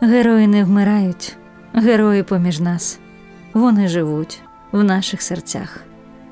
Герої не вмирають, герої поміж нас. Вони живуть в наших серцях.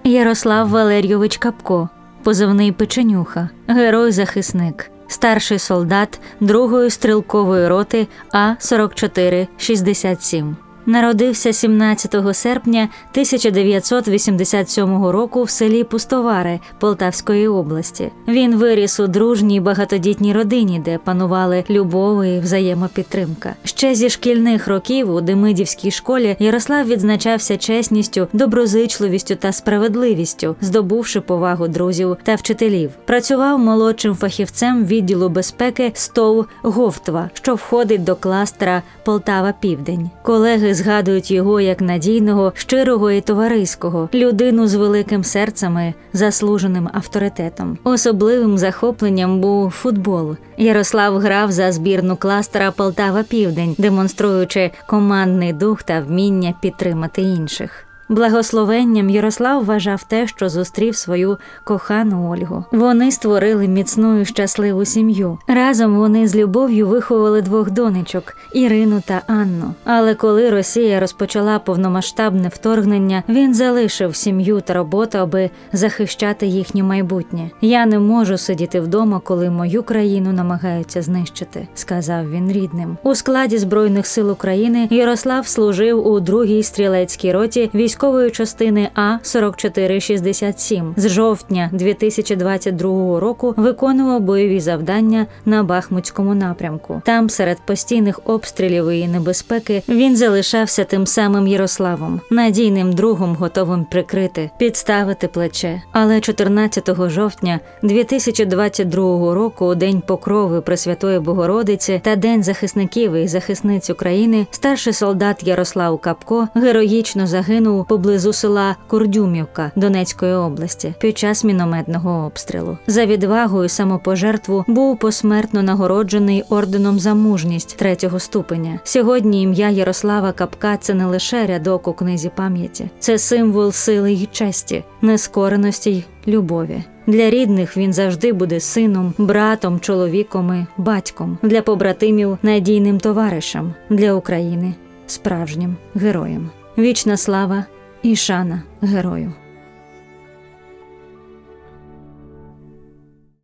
Ярослав Валерійович Капко, позивний печенюха, герой-захисник, старший солдат 2-ї стрілкової роти А 4467 Народився 17 серпня 1987 року в селі Пустовари Полтавської області. Він виріс у дружній багатодітній родині, де панували любов і взаємопідтримка. Ще зі шкільних років у Демидівській школі Ярослав відзначався чесністю, доброзичливістю та справедливістю, здобувши повагу друзів та вчителів. Працював молодшим фахівцем відділу безпеки СТОВ Говтва, що входить до кластера Полтава Південь. Колеги згадують його як надійного, щирого і товариського, людину з великим серцем і заслуженим авторитетом. Особливим захопленням був футбол. Ярослав грав за збірну кластера Полтава Південь, демонструючи командний дух та вміння підтримати інших. Благословенням Ярослав вважав те, що зустрів свою кохану Ольгу. Вони створили міцну і щасливу сім'ю. Разом вони з любов'ю виховували двох донечок Ірину та Анну. Але коли Росія розпочала повномасштабне вторгнення, він залишив сім'ю та роботу, аби захищати їхнє майбутнє. Я не можу сидіти вдома, коли мою країну намагаються знищити, сказав він рідним. У складі збройних сил України Ярослав служив у другій стрілецькій роті військової частини А 4467 з жовтня 2022 року виконував бойові завдання на Бахмутському напрямку. Там, серед постійних обстрілів і небезпеки, він залишався тим самим Ярославом, надійним другом, готовим прикрити, підставити плече. Але 14 жовтня 2022 року, день покрови Пресвятої Богородиці та День захисників і захисниць України, старший солдат Ярослав Капко героїчно загинув поблизу села Курдюмівка Донецької області під час мінометного обстрілу. За відвагу і самопожертву був посмертно нагороджений орденом за мужність третього ступеня. Сьогодні ім'я Ярослава Капка це не лише рядок у книзі пам'яті, це символ сили й честі, нескореності й любові. Для рідних він завжди буде сином, братом, чоловіком і батьком, для побратимів надійним товаришем, для України справжнім героєм. Вічна слава і шана герою.